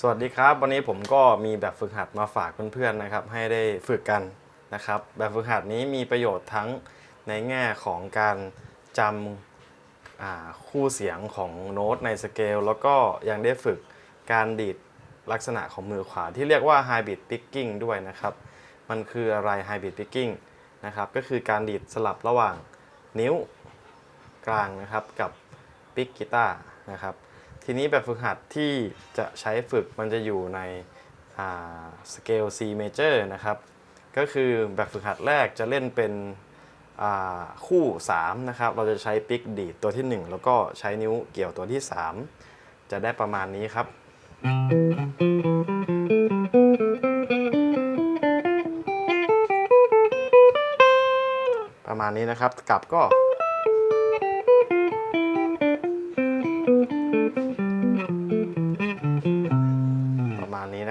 สวัสดีครับ วันนี้ผมก็มีแบบฝึกหัดมาฝากเพื่อนๆนะครับ ให้ได้ฝึกกันนะครับ แบบฝึกหัดนี้มีประโยชน์ทั้งในแง่ของการจำคู่เสียงของโน้ตในสเกลแล้วก็ยังได้ฝึกการดีดลักษณะของมือขวาที่เรียกว่า high beat picking ด้วยนะครับ มันคืออะไร high beat picking นะครับ ก็คือการดีดสลับระหว่างนิ้วกลางนะครับกับปิกกีตาร์นะครับ ทีนี้แบบฝึกหัดที่จะใช้ฝึกมันจะอยู่ในสเกล C major นะครับ ก็คือแบบฝึกหัดแรกจะเล่นเป็นคู่ 3 นะครับ เราจะใช้ปิกดีดตัวที่ 1 แล้วก็ใช้นิ้วเกี่ยวตัวที่ 3 จะได้ประมาณนี้ครับ ประมาณนี้นะครับกลับก็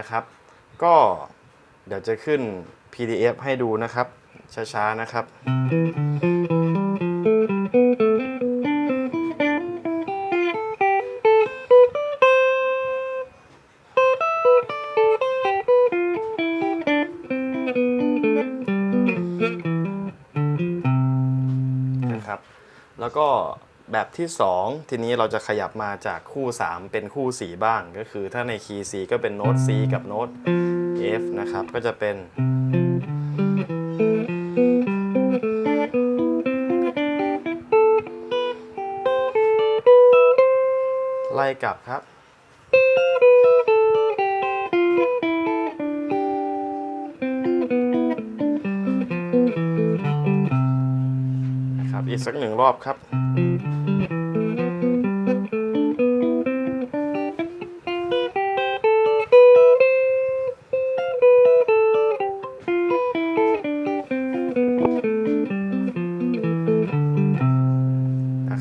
นะครับ ก็เดี๋ยวจะขึ้น PDF ให้ดูนะครับ ช้าๆนะครับนะครับ แล้วก็ แบบที่ 2 ทีนี้เราจะขยับมาจากคู่ 3 เป็นคู่ 4 บ้าง ก็คือถ้าในคีย์ C ก็เป็นโน้ต C กับโน้ต F นะครับ ก็จะเป็น ไล่กลับครับ นะครับ อีกสักหนึ่งรอบครับ นะ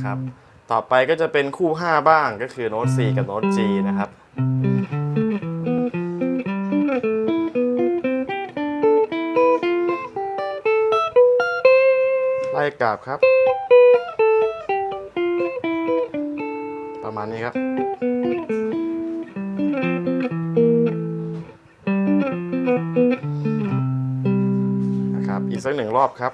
ครับ ต่อไปก็จะเป็นคู่ 5 บ้างก็คือโน้ต C กับโน้ต G นะครับไล่กราบครับ ประมาณนี้ครับ นะครับ อีกสักหนึ่งรอบครับ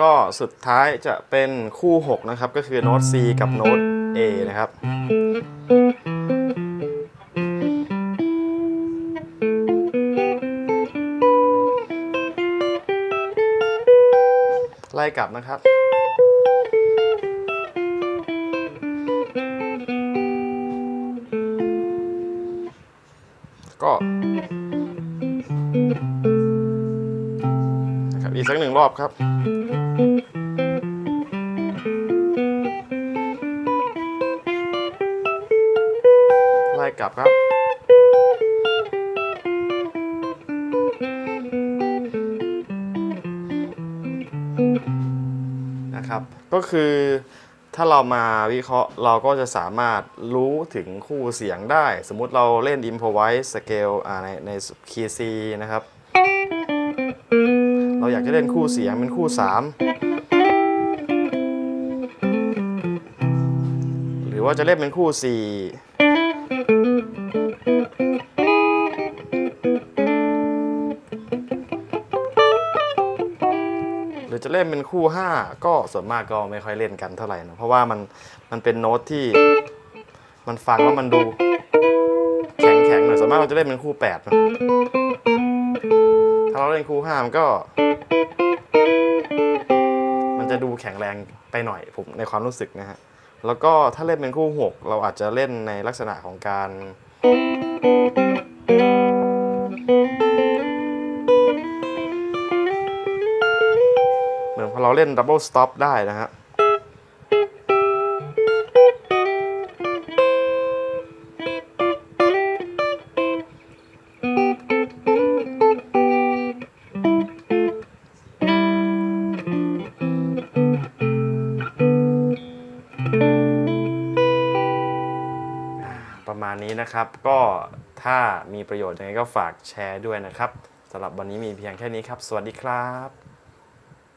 ก็สุดท้ายจะเป็นคู่ 6 นะครับ ก็คือโน้ต C กับโน้ต A นะครับ ไล่กลับนะครับก็ อีกสักหนึ่งรอบครับ ไล่กลับครับนะครับ ก็คือถ้าเรามาวิเคราะห์เราก็จะสามารถรู้ถึงคู่เสียงได้ สมมุติเราเล่น improvise scale อ่าในใน key C นะครับ อยากจะเล่นคู่เสียงเป็นคู่ 3 หรือว่าจะเล่นเป็นคู่ 4 หรือจะเล่นเป็นคู่ 5 ก็ส่วนมากก็ไม่ค่อยเล่นกันเท่าไหร่นะเพราะว่ามันมันเป็นโน้ตที่มันฟังแล้วมันดูแข็งแข็งๆหน่อยส่วนมากเราจะเล่นเป็นคู่8นะถ้าเราเล่นคู่5มันก็ จะดูแข็งแรงไปหน่อยผมในความรู้สึกนะฮะ แล้วก็ถ้าเล่นเป็นคู่6เราอาจจะเล่นในลักษณะของการ เหมือนพอเราเล่นดับเบิลสต็อปได้นะฮะ ประมาณนี้นะครับ ก็ถ้ามีประโยชน์ยังไงก็ฝากแชร์ด้วยนะครับสำหรับวันนี้มีเพียงแค่นี้ครับ สวัสดีครับ